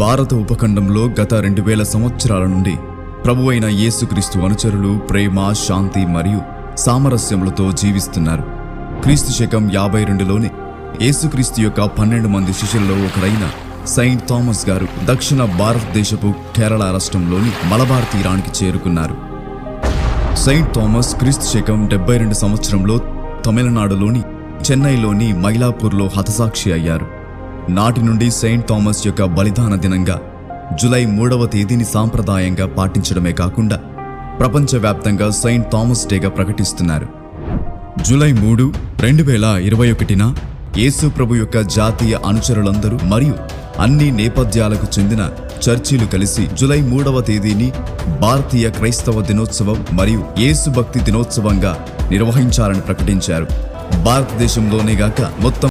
భారత ఉపఖండంలో గత రెండు వేల సంవత్సరాల నుండి ప్రభువైన యేసుక్రీస్తు అనుచరులు ప్రేమ శాంతి మరియు సామరస్యములతో జీవిస్తున్నారు. క్రీస్తు శకం యాభై రెండులోని యేసుక్రీస్తు యొక్క పన్నెండు మంది శిష్యుల్లో ఒకరైన సెయింట్ థామస్ గారు దక్షిణ భారతదేశపు కేరళ రాష్ట్రంలోని మలబార్ తీరానికి చేరుకున్నారు. సెయింట్ థామస్ క్రీస్తు శకం డెబ్బై రెండు సంవత్సరంలో తమిళనాడులోని చెన్నైలోని మైలాపూర్లో హతసాక్షి అయ్యారు. నాటి నుండి సెయింట్ థామస్ యొక్క బలిదాన దినంగా జులై మూడవ తేదీని సాంప్రదాయంగా పాటించడమే కాకుండా ప్రపంచవ్యాప్తంగా సెయింట్ థామస్ డేగా ప్రకటిస్తున్నారు. జూలై మూడు రెండు వేల ఇరవై ఒకటిన యేసు ప్రభు యొక్క జాతీయ అనుచరులందరూ మరియు అన్ని నేపథ్యాలకు చెందిన చర్చిలు కలిసి జూలై మూడవ తేదీని భారతీయ క్రైస్తవ దినోత్సవం మరియు యేసుభక్తి దినోత్సవంగా నిర్వహించాలని ప్రకటించారు. భారతదేశంలోనే గాక మొత్తం